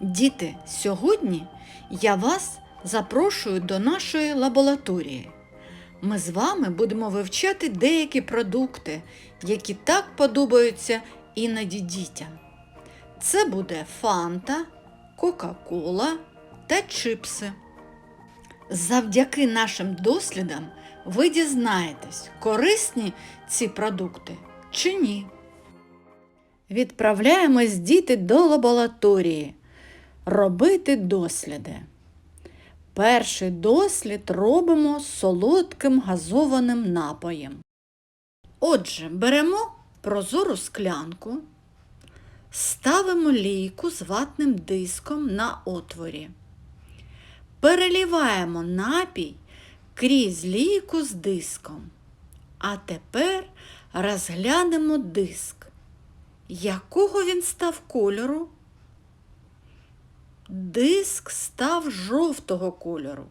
Діти, сьогодні я вас запрошую до нашої лабораторії. Ми з вами будемо вивчати деякі продукти, які так подобаються іноді дітям. Це буде фанта, Кока-Кола та чипси. Завдяки нашим дослідам ви дізнаєтесь, корисні ці продукти чи ні. Відправляємось діти до лабораторії робити досліди. Перший дослід робимо солодким газованим напоєм. Отже, беремо прозору склянку, ставимо лійку з ватним диском на отворі. Переліваємо напій крізь лійку з диском. А тепер розглянемо диск. Якого він став кольору? Диск став жовтого кольору.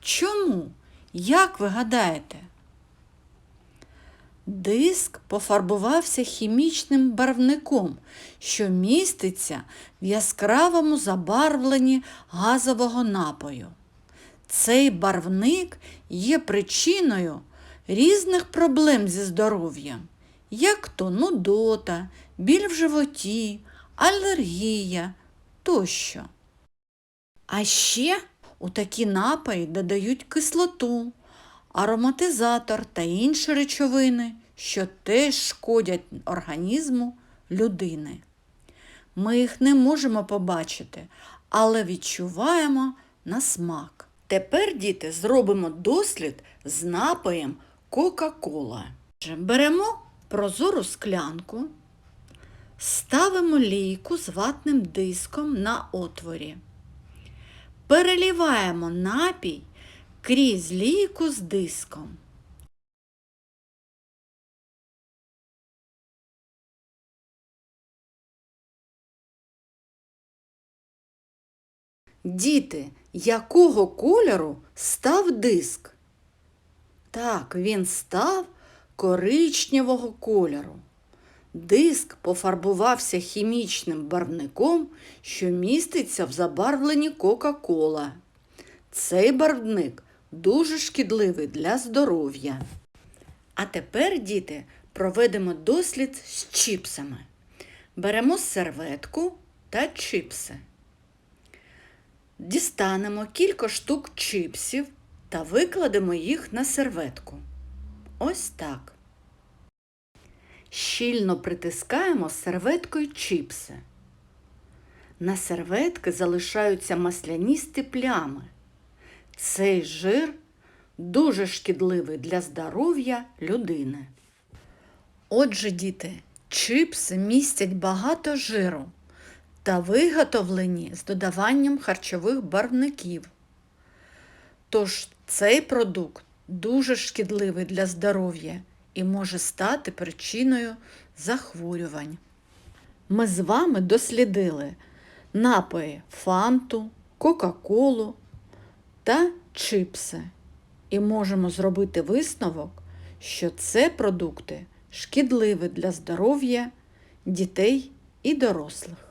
Чому? Як ви гадаєте? Диск пофарбувався хімічним барвником, що міститься в яскравому забарвленні газового напою. Цей барвник є причиною різних проблем зі здоров'ям, як то нудота, біль в животі, алергія тощо. А ще у такі напої додають кислоту, ароматизатор та інші речовини, що теж шкодять організму людини. Ми їх не можемо побачити, але відчуваємо на смак. Тепер, діти, зробимо дослід з напоєм Кока-Кола. Беремо прозору склянку, ставимо лійку з ватним диском на отворі. Переліваємо напій крізь лійку з диском. Діти, якого кольору став диск? Так, він став коричневого кольору. Диск пофарбувався хімічним барвником, що міститься в забарвленні Кока-Кола. Цей барвник дуже шкідливий для здоров'я. А тепер, діти, проведемо дослід з чіпсами. Беремо серветку та чіпси. Дістанемо кілька штук чипсів та викладемо їх на серветку. Ось так. Щільно притискаємо серветкою чіпси. На серветки залишаються масляністі плями. Цей жир дуже шкідливий для здоров'я людини. Отже, діти, чипси містять багато жиру та виготовлені з додаванням харчових барвників. Тож цей продукт дуже шкідливий для здоров'я і може стати причиною захворювань. Ми з вами дослідили напої фанту, Кока-Колу та чипси і можемо зробити висновок, що це продукти шкідливі для здоров'я дітей і дорослих.